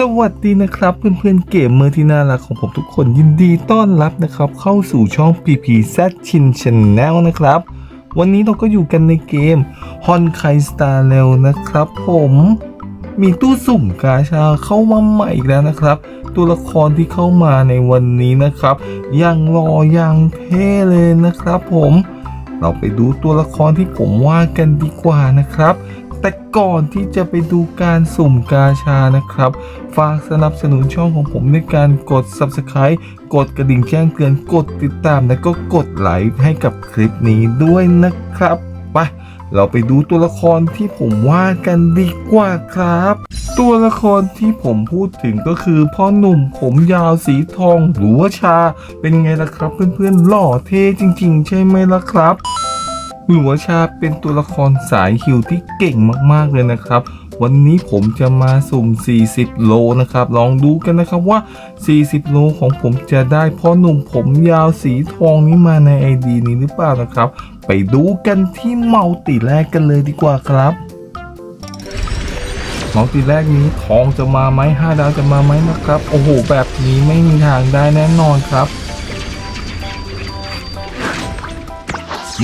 สวัสดีนะครับเพื่อนๆเกมเมอร์ที่น่ารักของผมทุกคนยินดีต้อนรับนะครับ เข้าสู่ช่อง PPZ Chin Channel นะครับ วันนี้เราก็อยู่กันในเกม h o n k a i Star r a i l นะครับผมมีตู้สุ่มกาชาเข้ามาใหม่อีกแล้วนะครับ ตัวละครที่เข้ามาในวันนี้นะครับยังรอยังเท่เลยนะครับผม เราไปดูตัวละครที่ผมว่ากันดีกว่านะครับ แต่ก่อนที่จะไปดูการสุ่มกาชานะครับ ฝากสนับสนุนช่องของผมด้วยการกด Subscribe กดกระดิ่งแจ้งเตือนกดติดตามและก็กดไลค์ให้กับคลิปนี้ด้วยนะครับไปเราไปดูตัวละครที่ผมว่ากันดีกว่าครับ ตัวละครที่ผมพูดถึงก็คือพ่อหนุ่มผมยาวสีทองหรือว่าชา เป็นไงล่ะครับ เพื่อนๆหล่อเท่จริง ๆ ใช่ไหมล่ะครับ หัวชาเป็นตัวละครสายฮิวที่เก่งมากๆเลยนะครับ วันนี้ผมจะมาสุ่ม 40 โลนะครับ ลองดูกันนะครับว่า 40 โลของผมจะได้พ่อหนุ่มผมยาวสีทองนี้มาใน ID นี้หรือเปล่านะครับ ไปดูกันที่เมาติแรกกันเลยดีกว่าครับเมาติแรกนี้ทองจะมาไหม5ดาวจะมาไหมนะครับ โอ้โห แบบนี้ไม่มีทางได้แน่นอนครับ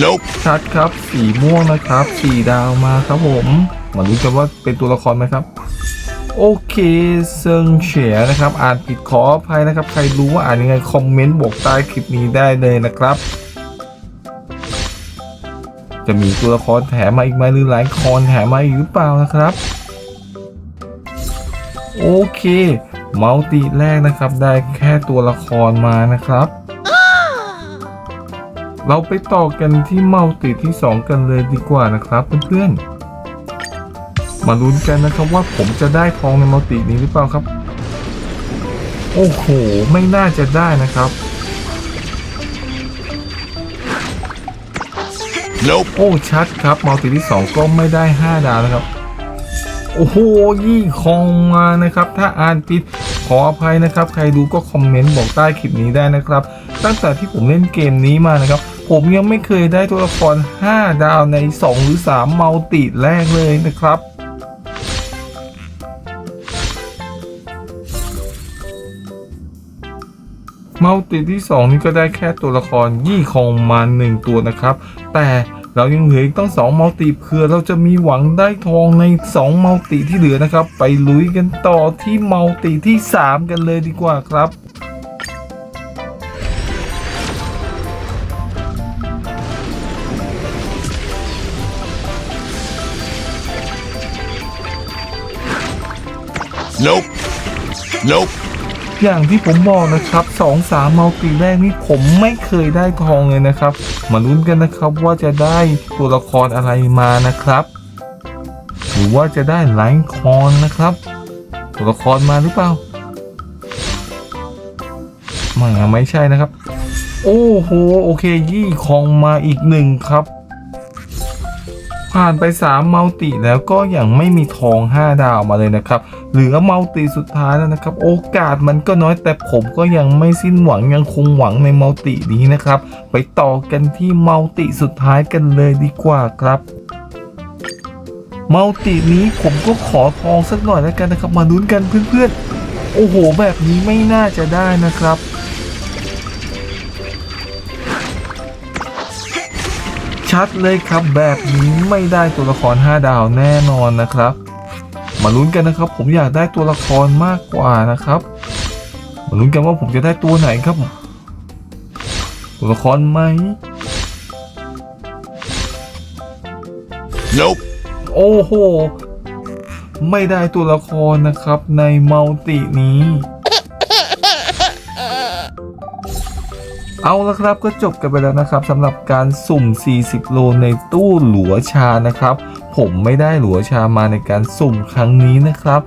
Nope. ชัดครับ สีม่วงนะครับ สีดาวมาครับผมมาดูกันว่าเป็นตัวละครไหมครับ โอเคเซิงเฉียนะครับ อ่านผิดขออภัยนะครับ ใครรู้ว่าอ่านยังไง คอมเมนต์บอกใต้คลิปนี้ได้เลยนะครับ จะมีตัวละครแถมมาอีกไหมหรือหลายคอนแถมมาอีกหรือเปล่านะครับ โอเคมัลติแรกนะครับ ได้แค่ตัวละครมานะครับ เราไปต่อกันที่เมาติที่ 2 กันเลยดีกว่านะครับเพื่อนๆ มาลุ้นกันนะครับว่าผมจะได้ทองในเมาตินี้หรือเปล่าครับ โอ้โห ไม่น่าจะได้นะครับ Nope. โอ้ชัดครับเมาติที่ 2 ก็ไม่ได้ 5 ดาวนะครับ โอ้โหยี่คองมานะครับ ถ้าอ่านผิดขออภัยนะครับ ใครดูก็คอมเมนต์บอกใต้คลิปนี้ได้นะครับ ตั้งแต่ที่ผมเล่นเกมนี้มานะครับ ผมยังไม่เคยได้ตัวละคร 5 ดาวใน 2 หรือ 3 เมัลติแรกเลยนะครับเมัลติที่ 2 นี่ก็ได้แค่ตัวละครยี่คองมา1ตัวนะครับ แต่เรายังเหลืออีกต้อง2มัลติเพื่อเราจะมีหวังได้ทองใน2มัลติที่เหลือนะครับ ไปลุยกันต่อที่มัลติที่ 3 กันเลยดีกว่าครับ Nope. Nope. อย่างที่ผมบอกนะครับ2 3มัลติแรกนี่ผมไม่เคยได้ทองเลยนะครับ มาลุ้นกันนะครับว่าจะได้ตัวละครอะไรมานะครับ หรือว่าจะได้ไลน์คอนนะครับ ตัวละครมาหรือเปล่าไม่ไม่ใช่นะครับ โอ้โห โอเคยี่คองมาอีกหนึ่งครับ ผ่านไป3มัลติแล้วก็ยังไม่มีทอง 5 ดาวมาเลยนะครับเหลือมัลติสุดท้ายแล้วนะครับ โอกาสมันก็น้อยแต่ผมก็ยังไม่สิ้นหวังยังคงหวังในมัลตินี้นะครับ ไปต่อกันที่มัลติสุดท้ายกันเลยดีกว่าครับมัลตินี้ผมก็ขอทองสักหน่อยแล้วกันนะครับ มาลุ้นกันเพื่อนๆ โอ้โห แบบนี้ไม่น่าจะได้นะครับ ชัดเลยครับแบบนี้ไม่ได้ตัวละคร 5 ดาวแน่นอนนะครับ มาลุ้นกันนะครับ ผมอยากได้ตัวละครมากกว่านะครับ มาลุ้นกันว่าผมจะได้ตัวไหนครับ ตัวละครไหม Nope. โอ้โห ไม่ได้ตัวละครนะครับในมัลตินี้ เอาละครับก็จบกันไปแล้วนะครับสำหรับการสุ่ม 40 โลในตู้หลัวชานะครับ ผมไม่ได้หลัวชามาในการสุ่มครั้งนี้นะครับ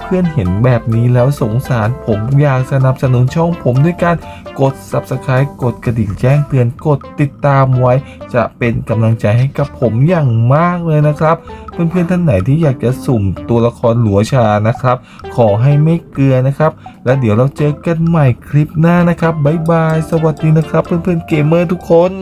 เพื่อนๆเห็นแบบนี้แล้วสงสารผมอยากสนับสนุนช่องผมด้วยการกด Subscribe กดกระดิ่งแจ้งเตือนกดติดตามไว้ จะเป็นกำลังใจให้กับผมอย่างมากเลยนะครับ เพื่อนๆท่านไหนที่อยากจะสุ่มตัวละครหลัวชานะครับ ขอให้ไม่เกลือนะครับ แล้วเดี๋ยวเราเจอกันใหม่คลิปหน้านะครับบ๊ายบาย สวัสดีนะครับ เพื่อนๆเกมเมอร์ทุกคน